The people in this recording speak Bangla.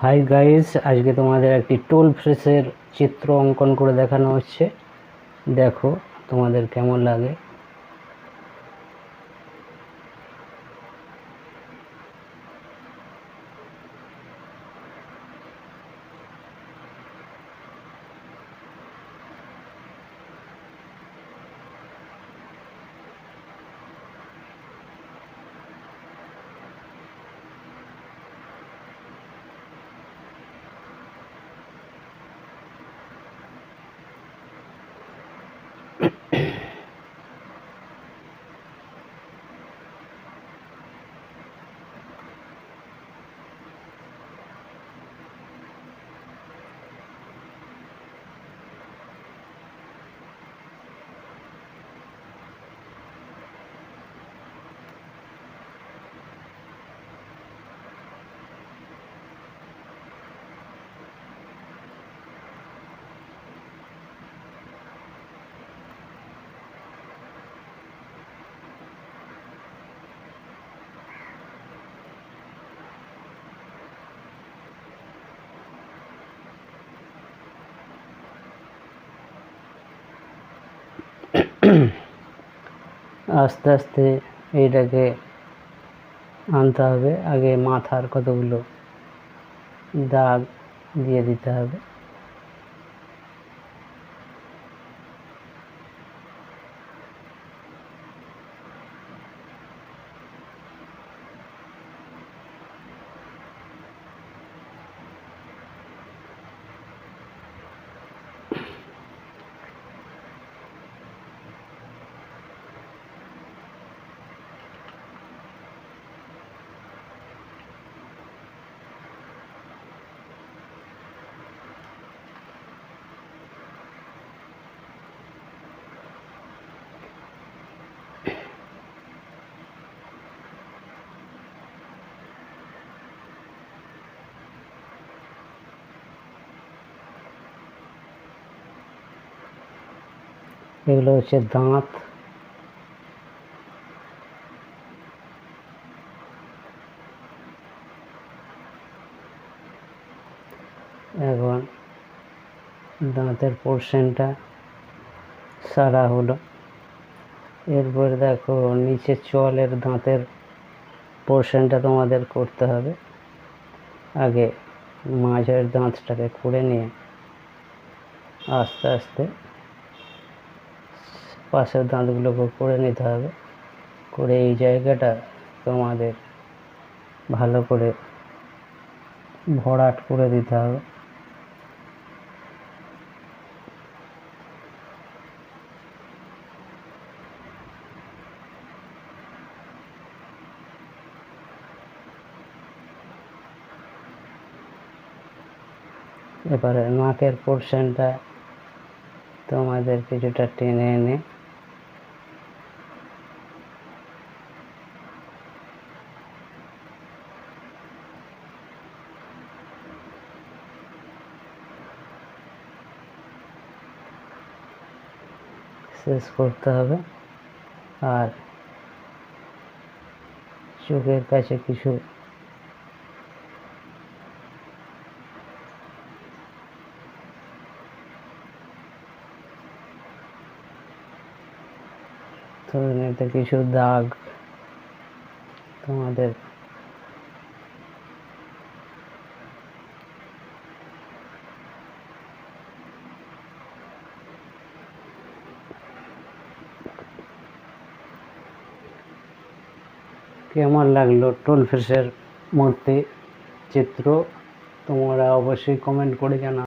হাই গাইস আজকে তোমাদের একটি টোল ফ্রেসের চিত্র অঙ্কন করে দেখানো হচ্ছে। দেখো তোমাদের কেমন লাগে। আস্তে আস্তে এইটাকে আনতে হবে। আগে মাথার কতগুলো দাগ দিয়ে দিতে হবে। এগুলো হচ্ছে দাঁত। এখন দাঁতের পোর্শনটা সারা হলো। এরপর দেখো নিচে চলের দাঁতের পোর্শনটা তোমাদের করতে হবে। আগে মাঝের দাঁতটাকে খুঁড়ে নিয়ে আস্তে আস্তে পাশের দাঁতগুলোকে করে নিতে হবে। করে এই জায়গাটা তোমাদের ভালো করে ভরাট করে দিতে হবে। এবারে নাকের পোর্শনটা তোমাদের কিছুটা টেনে এনে শেষ করতে হবে। আর চোখের কাছে কিছু কিছু দাগ তোমাদের কেমন লাগল? টোল ফ্রেশের মধ্যে চিত্র তোমরা অবশ্যই কমেন্ট করে জানা